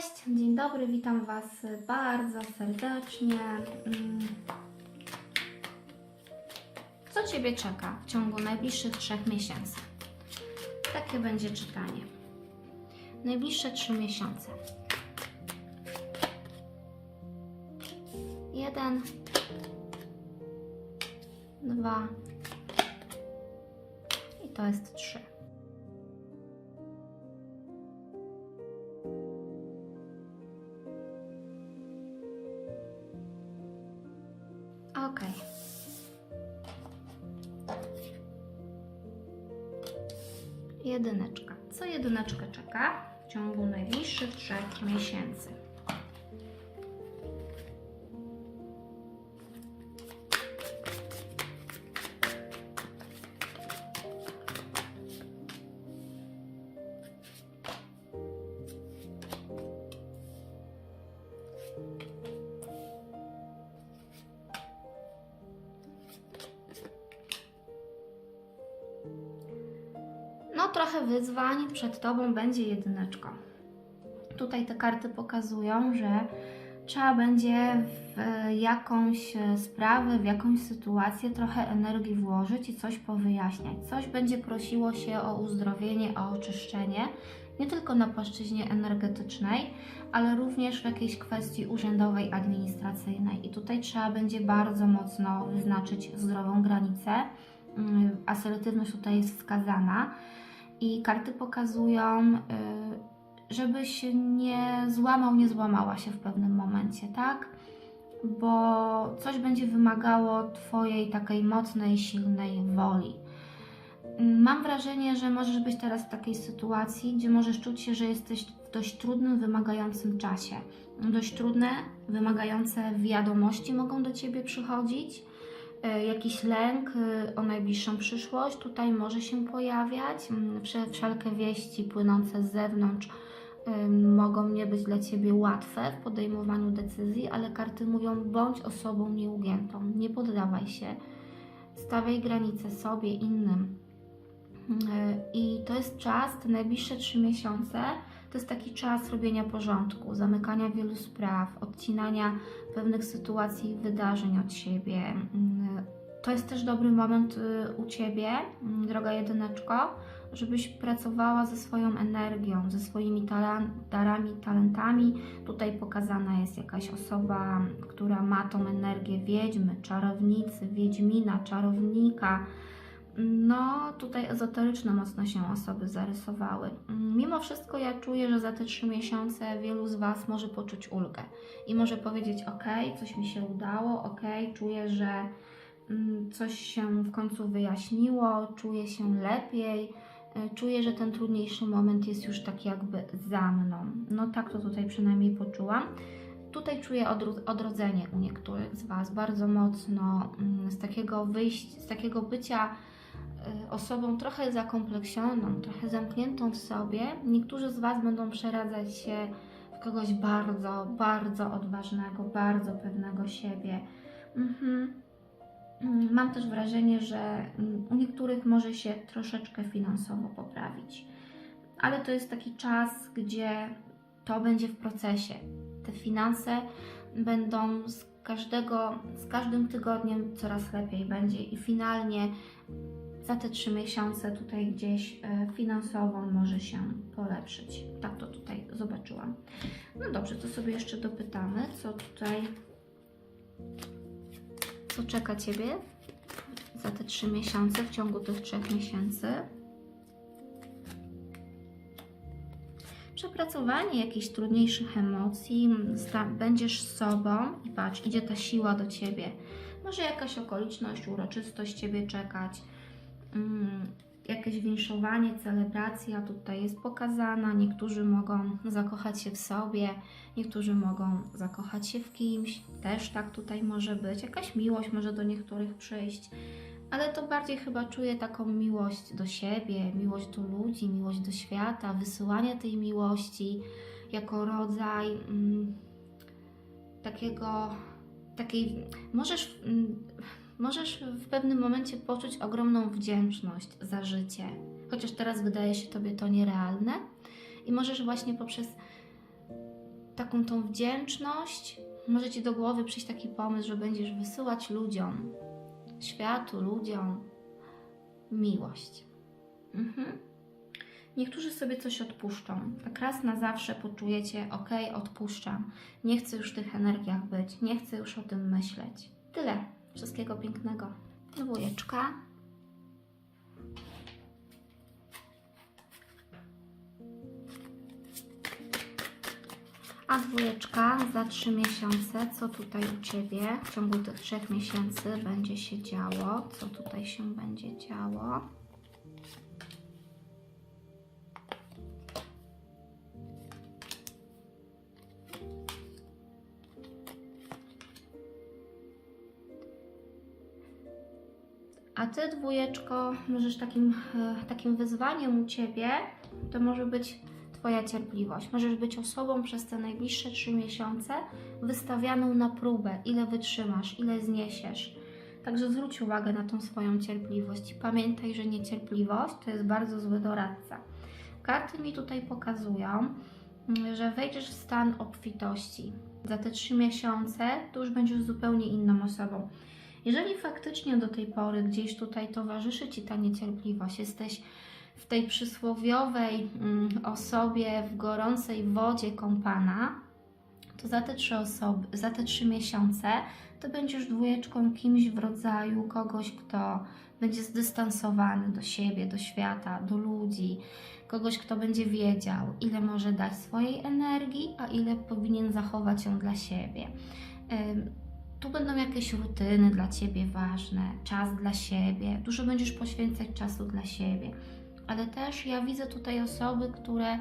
Cześć, dzień dobry, witam Was bardzo serdecznie. Mm. Co Ciebie czeka w ciągu najbliższych trzech miesięcy? Takie będzie czytanie. Najbliższe trzy miesiące. Jeden, dwa i to jest trzy. Okej. Jedyneczka. Co jedyneczkę czeka w ciągu najbliższych trzech miesięcy? Trochę wyzwań przed Tobą będzie jedyneczką. Tutaj te karty pokazują, że trzeba będzie w jakąś e, sprawę, w jakąś sytuację trochę energii włożyć i coś powyjaśniać. Coś będzie prosiło się o uzdrowienie, o oczyszczenie, nie tylko na płaszczyźnie energetycznej, ale również w jakiejś kwestii urzędowej, administracyjnej. I tutaj trzeba będzie bardzo mocno wyznaczyć zdrową granicę. Mm, Asertywność tutaj jest wskazana i karty pokazują, y, żebyś nie złamał, nie złamała się w pewnym momencie, tak? Bo coś będzie wymagało Twojej takiej mocnej, silnej woli. Mam wrażenie, że możesz być teraz w takiej sytuacji, gdzie możesz czuć się, że jesteś w dość trudnym, wymagającym czasie. Dość trudne, wymagające wiadomości mogą do Ciebie przychodzić jakiś lęk e, o najbliższą przyszłość tutaj może się pojawiać. Mm, wsze- Wszelkie wieści płynące z zewnątrz e, mogą nie być dla Ciebie łatwe w podejmowaniu decyzji, ale karty mówią bądź osobą nieugiętą, nie poddawaj się, stawiaj granice sobie, innym. E, I to jest czas, te najbliższe trzy miesiące, to jest taki czas robienia porządku, zamykania wielu spraw, odcinania pewnych sytuacji i wydarzeń od siebie. Mm, To jest też dobry moment y, u Ciebie, mm, droga jedyneczko, żebyś pracowała ze swoją energią, ze swoimi darami, talentami. Tutaj pokazana jest jakaś osoba, która ma tą energię wiedźmy, czarownicy, wiedźmina, czarownika. No, tutaj ezoteryczne mocno się osoby zarysowały. Mm, Mimo wszystko ja czuję, że za te trzy miesiące wielu z Was może poczuć ulgę i może powiedzieć: OK, coś mi się udało, OK, czuję, że mm, coś się w końcu wyjaśniło, czuję się lepiej, y, czuję, że ten trudniejszy moment jest już tak jakby za mną. No tak to tutaj przynajmniej poczułam. Tutaj czuję odro- odrodzenie u niektórych z Was bardzo mocno, mm, z takiego wyjść, z takiego bycia osobą trochę zakompleksioną, trochę zamkniętą w sobie. Niektórzy z Was będą przeradzać się w kogoś bardzo, bardzo odważnego, bardzo pewnego siebie. Mhm. Mm, Mam też wrażenie, że mm, u niektórych może się troszeczkę finansowo poprawić, ale to jest taki czas, gdzie to będzie w procesie. Te finanse będą z każdego, z każdym tygodniem coraz lepiej będzie i finalnie za te trzy miesiące tutaj gdzieś e, finansowo może się polepszyć. Tak to tutaj zobaczyłam. No dobrze, to sobie jeszcze dopytamy, co tutaj, co czeka Ciebie za te trzy miesiące, w ciągu tych trzech miesięcy. Przepracowanie jakichś trudniejszych emocji, będziesz sobą i patrz, idzie ta siła do Ciebie. Może jakaś okoliczność, uroczystość Ciebie czekać, jakieś winszowanie, celebracja tutaj jest pokazana. Niektórzy mogą zakochać się w sobie, niektórzy mogą zakochać się w kimś, też tak tutaj może być. Jakaś miłość może do niektórych przyjść, ale to bardziej chyba czuję taką miłość do siebie, miłość do ludzi, miłość do świata, wysyłanie tej miłości jako rodzaj mm, takiego, takiej, możesz, mm, możesz w pewnym momencie poczuć ogromną wdzięczność za życie, chociaż teraz wydaje się Tobie to nierealne i możesz właśnie poprzez taką tą wdzięczność, może Ci do głowy przyjść taki pomysł, że będziesz wysyłać ludziom, światu, ludziom miłość. Mhm. Niektórzy sobie coś odpuszczą. Tak raz na zawsze poczujecie, ok, odpuszczam. Nie chcę już w tych energiach być, nie chcę już o tym myśleć. Tyle. Wszystkiego pięknego. Dwójeczka. A dwójeczka za trzy miesiące, co tutaj u Ciebie w ciągu tych trzech miesięcy będzie się działo? Co tutaj się będzie działo? A ty, dwójeczko, możesz takim, e, takim wyzwaniem u ciebie, to może być Twoja cierpliwość. Możesz być osobą przez te najbliższe trzy miesiące wystawianą na próbę, ile wytrzymasz, ile zniesiesz. Także zwróć uwagę na tą swoją cierpliwość pamiętaj, że niecierpliwość to jest bardzo zły doradca. Karty mi tutaj pokazują, mm, że wejdziesz w stan obfitości. Za te trzy miesiące to już będziesz zupełnie inną osobą. Jeżeli faktycznie do tej pory gdzieś tutaj towarzyszy Ci ta niecierpliwość, jesteś w tej przysłowiowej mm, osobie w gorącej wodzie kąpana, to za te trzy osoby, za te trzy miesiące to będziesz dwójeczką kimś w rodzaju kogoś, kto będzie zdystansowany do siebie, do świata, do ludzi, kogoś, kto będzie wiedział, ile może dać swojej energii, a ile powinien zachować ją dla siebie. Tu będą jakieś rutyny dla Ciebie ważne, czas dla siebie, dużo będziesz poświęcać czasu dla siebie. Ale też ja widzę tutaj osoby, które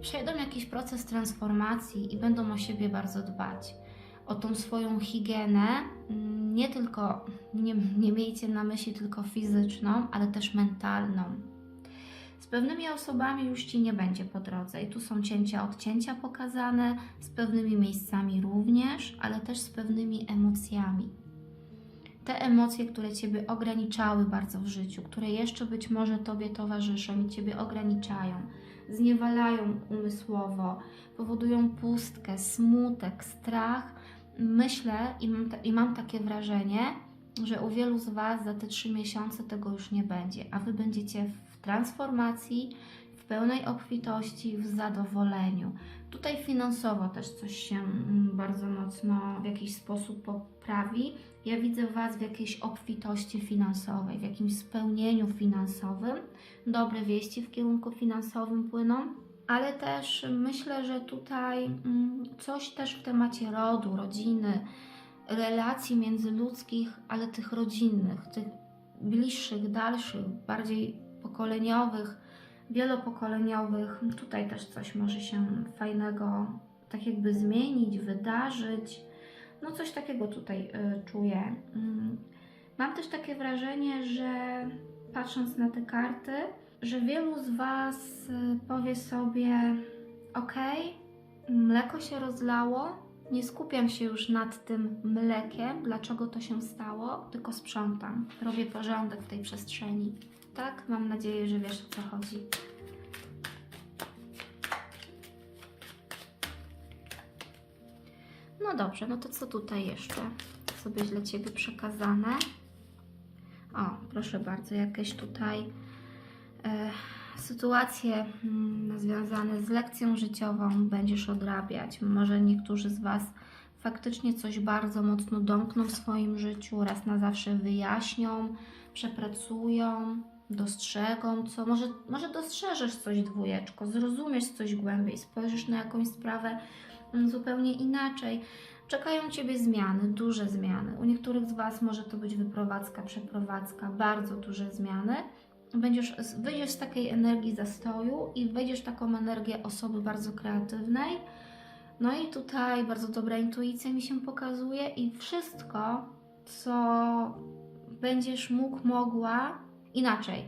przejdą jakiś proces transformacji i będą o siebie bardzo dbać. O tą swoją higienę, mm, nie tylko, nie, nie miejcie na myśli tylko fizyczną, ale też mentalną. Z pewnymi osobami już Ci nie będzie po drodze i tu są cięcia od cięcia pokazane, z pewnymi miejscami również, ale też z pewnymi emocjami. Te emocje, które Ciebie ograniczały bardzo w życiu, które jeszcze być może Tobie towarzyszą i Ciebie ograniczają, zniewalają umysłowo, powodują pustkę, smutek, strach, myślę i mam, i mam takie wrażenie, że u wielu z Was za te trzy miesiące tego już nie będzie, a Wy będziecie w transformacji, w pełnej obfitości, w zadowoleniu. Tutaj finansowo też coś się mm, bardzo mocno w jakiś sposób poprawi. Ja widzę Was w jakiejś obfitości finansowej, w jakimś spełnieniu finansowym. Dobre wieści w kierunku finansowym płyną, ale też myślę, że tutaj mm, coś też w temacie rodu, rodziny, relacji międzyludzkich, ale tych rodzinnych, tych bliższych, dalszych, bardziej pokoleniowych, wielopokoleniowych. Tutaj też coś może się fajnego tak jakby zmienić, wydarzyć. No coś takiego tutaj y, czuję. Mm. Mam też takie wrażenie, że patrząc na te karty, że wielu z Was y, powie sobie: OK, mleko się rozlało, nie skupiam się już nad tym mlekiem, dlaczego to się stało, tylko sprzątam, robię porządek w tej przestrzeni. Tak? Mam nadzieję, że wiesz o co chodzi. No dobrze, no to co tutaj jeszcze? Być dla Ciebie przekazane? O, proszę bardzo, jakieś tutaj e, sytuacje mm, związane z lekcją życiową będziesz odrabiać. Może niektórzy z Was faktycznie coś bardzo mocno domkną w swoim życiu, raz na zawsze wyjaśnią, przepracują, dostrzegą, co może, może dostrzeżesz coś dwójeczko, zrozumiesz coś głębiej, spojrzysz na jakąś sprawę mm, zupełnie inaczej. Czekają Ciebie zmiany, duże zmiany. U niektórych z Was może to być wyprowadzka, przeprowadzka, bardzo duże zmiany. Będziesz, wyjdziesz z takiej energii zastoju i wejdziesz w taką energię osoby bardzo kreatywnej. No i tutaj bardzo dobra intuicja mi się pokazuje i wszystko, co będziesz mógł, mogła inaczej.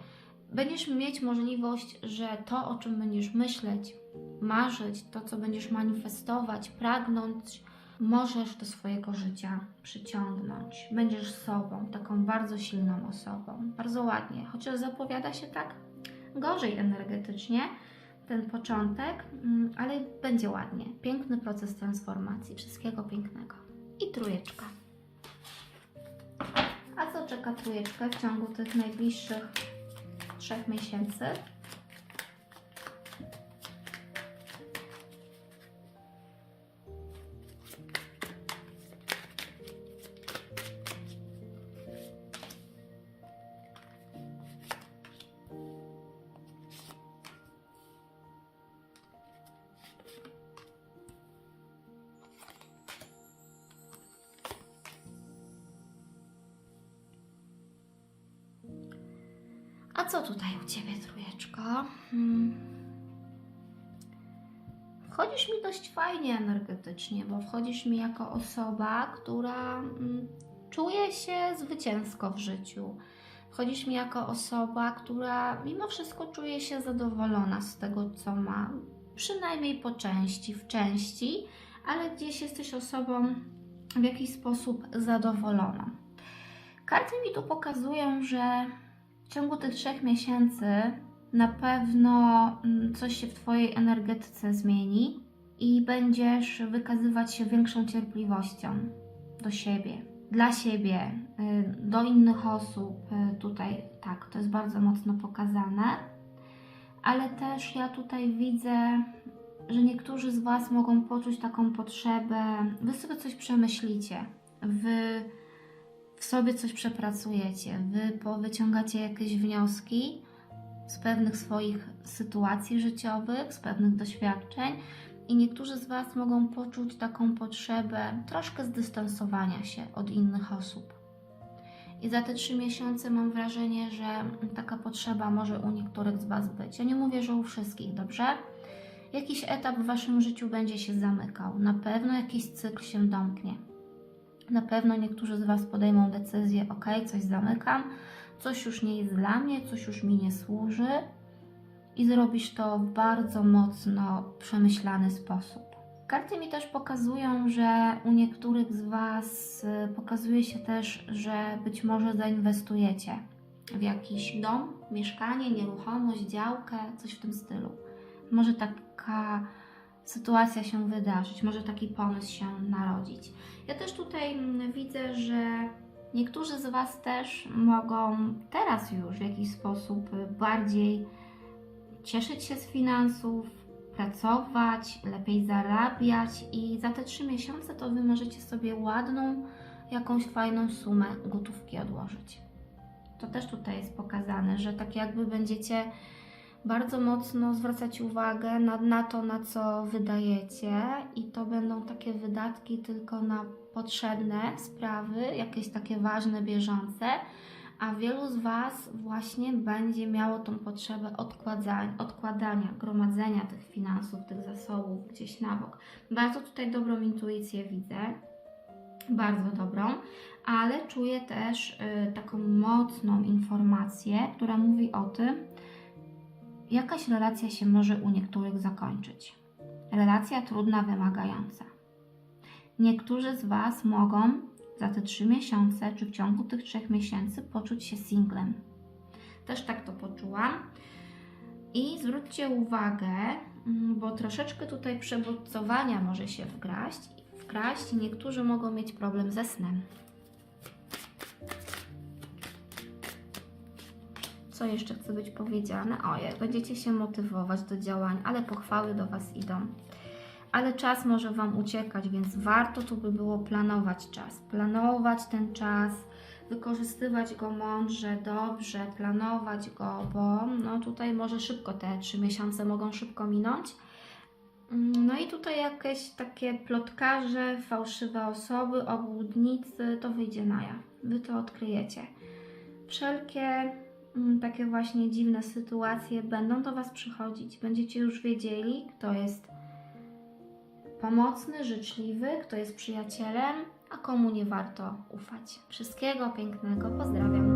Będziesz mieć możliwość, że to, o czym będziesz myśleć, marzyć, to, co będziesz manifestować, pragnąć, możesz do swojego życia przyciągnąć. Będziesz sobą, taką bardzo silną osobą. Bardzo ładnie, chociaż zapowiada się tak gorzej energetycznie, ten początek, mm, ale będzie ładnie. Piękny proces transformacji. Wszystkiego pięknego. I trójeczka. A co czeka trójeczkę w ciągu tych najbliższych trzech miesięcy? A co tutaj u Ciebie, trójeczko? Hmm. Wchodzisz mi dość fajnie energetycznie, bo wchodzisz mi jako osoba, która mm, czuje się zwycięsko w życiu. Wchodzisz mi jako osoba, która mimo wszystko czuje się zadowolona z tego, co ma. Przynajmniej po części, w części, ale gdzieś jesteś osobą w jakiś sposób zadowoloną. Karty mi tu pokazują, że w ciągu tych trzech miesięcy na pewno mm, coś się w Twojej energetyce zmieni i będziesz wykazywać się większą cierpliwością do siebie, dla siebie, y, do innych osób. Y, Tutaj tak, to jest bardzo mocno pokazane, ale też ja tutaj widzę, że niektórzy z Was mogą poczuć taką potrzebę, Wy sobie coś przemyślicie, Wy w sobie coś przepracujecie, wy wyciągacie jakieś wnioski z pewnych swoich sytuacji życiowych, z pewnych doświadczeń i niektórzy z Was mogą poczuć taką potrzebę troszkę zdystansowania się od innych osób. I za te trzy miesiące mam wrażenie, że taka potrzeba może u niektórych z Was być. Ja nie mówię, że u wszystkich, dobrze? Jakiś etap w Waszym życiu będzie się zamykał. Na pewno jakiś cykl się domknie. Na pewno niektórzy z Was podejmą decyzję, ok, coś zamykam, coś już nie jest dla mnie, coś już mi nie służy i zrobisz to w bardzo mocno przemyślany sposób. Karty mi też pokazują, że u niektórych z Was y, pokazuje się też, że być może zainwestujecie w jakiś dom, mieszkanie, nieruchomość, działkę, coś w tym stylu. Może taka sytuacja się wydarzyć, może taki pomysł się narodzić. Ja też tutaj mm, widzę, że niektórzy z Was też mogą teraz już w jakiś sposób bardziej cieszyć się z finansów, pracować, lepiej zarabiać i za te trzy miesiące to Wy możecie sobie ładną, jakąś fajną sumę gotówki odłożyć. To też tutaj jest pokazane, że tak jakby będziecie bardzo mocno zwracać uwagę na, na to, na co wydajecie, i to będą takie wydatki tylko na potrzebne sprawy, jakieś takie ważne, bieżące, a wielu z Was właśnie będzie miało tą potrzebę odkładania, odkładania, gromadzenia tych finansów, tych zasobów gdzieś na bok. Bardzo tutaj dobrą intuicję widzę, bardzo dobrą, ale czuję też y, taką mocną informację, która mówi o tym, jakaś relacja się może u niektórych zakończyć. Relacja trudna, wymagająca. Niektórzy z Was mogą za te trzy miesiące, czy w ciągu tych trzech miesięcy poczuć się singlem. Też tak to poczułam. I zwróćcie uwagę, mm, bo troszeczkę tutaj przebodźcowania może się wkraść, wkraść niektórzy mogą mieć problem ze snem. Co jeszcze chce być powiedziane? Ojej, będziecie się motywować do działań, ale pochwały do Was idą. Ale czas może Wam uciekać, więc warto tu by było planować czas. Planować ten czas, wykorzystywać go mądrze, dobrze, planować go, bo no tutaj może szybko te trzy miesiące mogą szybko minąć. No i tutaj jakieś takie plotkarze, fałszywe osoby, obłudnicy, to wyjdzie na jaw. Wy to odkryjecie. Wszelkie takie właśnie dziwne sytuacje będą do Was przychodzić. Będziecie już wiedzieli, kto jest pomocny, życzliwy, kto jest przyjacielem, a komu nie warto ufać. Wszystkiego pięknego, pozdrawiam.